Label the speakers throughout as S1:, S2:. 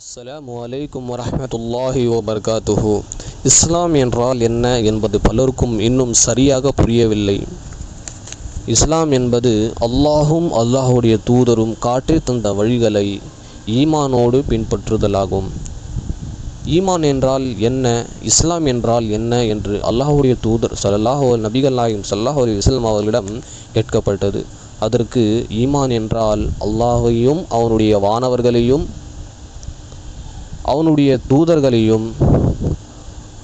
S1: அஸ்லாம் வலைக்கும் வரமத்துல்லாஹி வபர்காத்துஹு. இஸ்லாம் என்றால் என்ன என்பது பலருக்கும் இன்னும் சரியாக புரியவில்லை. இஸ்லாம் என்பது அல்லாஹும் அல்லாஹுடைய தூதரும் காட்டி தந்த வழிகளை ஈமானோடு பின்பற்றுதலாகும். ஈமான் என்றால் என்ன இஸ்லாம் என்றால் என்ன என்று அல்லாஹுடைய தூதர் சல்லாஹோ நபிகள் நாயகம் ஸல்லல்லாஹு அவர்களிடம் கேட்கப்பட்டது. அதற்கு ஈமான் என்றால் அல்லாஹையும் அவனுடைய வானவர்களையும் அவனுடைய தூதர்களையும்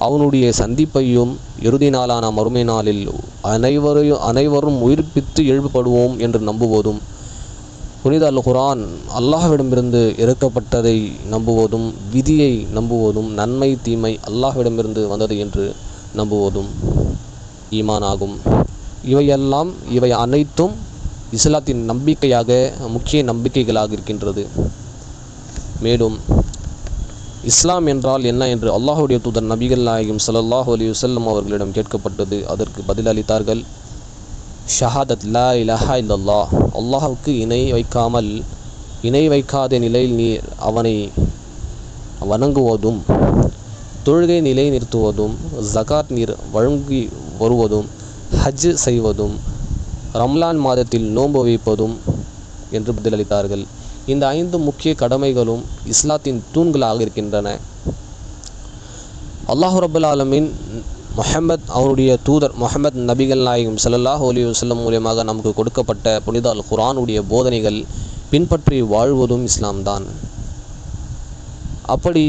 S1: அவனுடைய சந்திப்பையும் இறுதி நாளான மறுமை நாளில் அனைவரையும் அனைவரும் உயிர்ப்பித்து எழுப்பப்படுவோம் என்று நம்புவதும் புனித அல் குரான் அல்லாஹ்விடமிருந்து இறக்கப்பட்டதை நம்புவதும் விதியை நம்புவதும் நன்மை தீமை அல்லாஹ்விடமிருந்து வந்தது என்று நம்புவதும் ஈமானாகும். இவையெல்லாம் இவை அனைத்தும் இஸ்லாத்தின் நம்பிக்கையாக முக்கிய நம்பிக்கைகளாக இருக்கின்றது. மேலும் இஸ்லாம் என்றால் என்ன என்று அல்லாஹுடைய தூதர் நபிகள் நாயகம் ஸல்லல்லாஹு அலி வல்லம் அவர்களிடம் கேட்கப்பட்டது. அதற்கு பதிலளித்தார்கள் ஷஹாதத் லா இலஹா இல்லல்லாஹ். அல்லாஹுக்கு இணை வைக்காமல் இணை வைக்காத நிலையில் நீ அவனை வணங்குவதும் தொழுகை நிலை நிறுத்துவதும் ஜகாத் நீர் வழங்கி வருவதும் ஹஜ் செய்வதும் ரம்லான் மாதத்தில் நோன்பு வைப்பதும் என்று பதிலளித்தார்கள் இந்த ஐந்து முக்கிய கடமைகளும் இஸ்லாத்தின் தூண்களாக இருக்கின்றன. அல்லாஹு ரபுல் ஆலமின் முஹம்மத் அவருடைய தூதர் முஹம்மத் நபிகள் நாயகம் சல்லாஹ் அலைஹி மூலியமாக நமக்கு கொடுக்கப்பட்ட புனித அல் குரானுடைய போதனைகள் பின்பற்றி வாழ்வதும் இஸ்லாம்தான் அப்படி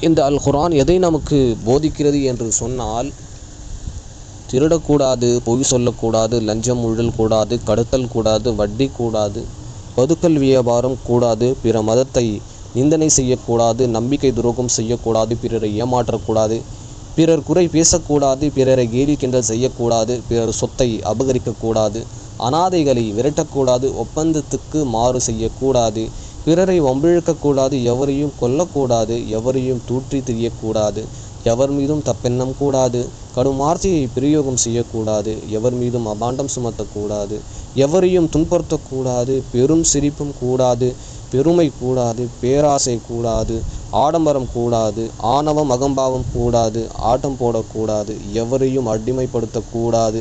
S1: இந்த அல் குரான் எதை நமக்கு போதிக்கிறது என்று சொன்னால் திருடக்கூடாது பொய் சொல்லக்கூடாது லஞ்சம் உழல் கூடாது கடத்தல் கூடாது வட்டி கூடாது பதுக்கல் வியாபாரம் கூடாது பிற மதத்தை நிந்தனை செய்யக்கூடாது நம்பிக்கை துரோகம் செய்யக்கூடாது பிறரை ஏமாற்றக்கூடாது. பிறர் குறை பேசக்கூடாது பிறரை கேலி கிண்டல் செய்யக்கூடாது பிறர் சொத்தை அபகரிக்கக்கூடாது அனாதைகளை விரட்டக்கூடாது ஒப்பந்தத்துக்கு மாறு செய்யக்கூடாது பிறரை வம்பிழுக்கக்கூடாது எவரையும் கொல்லக்கூடாது எவரையும் தூற்றி திரியக்கூடாது எவர் மீதும் தப்பெண்ணம் கூடாது. கடும் ஆர்த்தியை பிரயோகம் செய்யக்கூடாது எவர் மீதும் அபாண்டம் சுமத்தக்கூடாது எவரையும் துன்புறுத்தக்கூடாது பெரும் சிரிப்பும் கூடாது பெருமை கூடாது பேராசை கூடாது ஆடம்பரம் கூடாது ஆணவம் அகம்பாவம் கூடாது ஆட்டம் போடக்கூடாது எவரையும் அடிமைப்படுத்தக்கூடாது.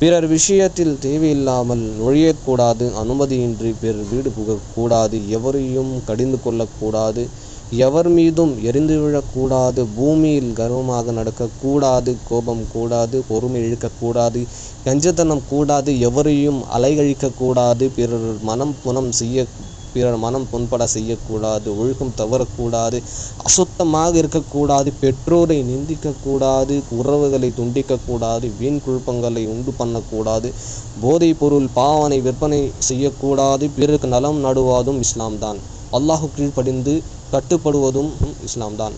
S1: பிறர் விஷயத்தில் தேவையில்லாமல் நுழையக்கூடாது அனுமதியின்றி பிறர் வீடு புகக்கூடாது எவரையும் கடிந்து கொள்ளக்கூடாது. எவர் மீதும் எரிந்து விழக்கூடாது பூமியில் கர்வமாக நடக்கக்கூடாது கோபம் கூடாது பொறுமை இழுக்கக்கூடாது கஞ்சத்தனம் கூடாது எவரையும் அலைகழிக்கக்கூடாது பிறர் மனம் புனம் செய்ய பிறர் மனம் புண்பட செய்யக்கூடாது ஒழுக்கம் தவறக்கூடாது அசுத்தமாக இருக்கக்கூடாது பெற்றோரை நிந்திக்கக்கூடாது உறவுகளை துண்டிக்கக்கூடாது வீண் குழப்பங்களை உண்டு பண்ணக்கூடாது போதைப் பொருள் பாவனை விற்பனை செய்யக்கூடாது பிறருக்கு நலம் நடுவாதும் இஸ்லாம் தான் அல்லாஹு கீழ்ப்படிந்து கட்டுப்படுவதும் இஸ்லாம் தான்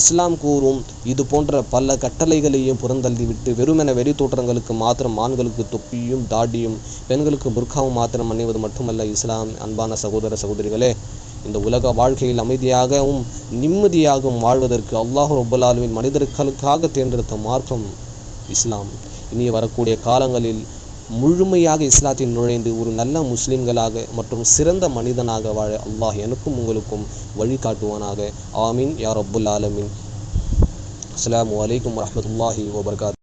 S1: இஸ்லாம் கூறும் இது போன்ற பல கட்டளைகளையும் புறந்தள்ளிவிட்டு வெறுமென வெறி தோற்றங்களுக்கு மாத்திரம் ஆண்களுக்கு தொப்பியும் தாடியும் பெண்களுக்கு புர்காவும் மாத்திரம் அணிவது மட்டுமல்ல இஸ்லாம் அன்பான சகோதர சகோதரிகளே. இந்த உலக வாழ்க்கையில் அமைதியாகவும் நிம்மதியாகவும் வாழ்வதற்கு அல்லாஹு ரபுல்லாலுவின் மனிதர்களுக்காக தேர்ந்தெடுத்த மார்க்கம் இஸ்லாம். இனி வரக்கூடிய காலங்களில் முழுமையாக இஸ்லாத்தில் நுழைந்து ஒரு நல்ல முஸ்லிம்களாக மற்றும் சிறந்த மனிதனாக வாழ அல்லாஹ் எனக்கும் உங்களுக்கும் வழிகாட்டுவானாக ஆமீன். யார் அப்புல் ஆலமின். அஸ்லாம் வலைக்கம் வரமத்துல்லாஹி வபர்காத்.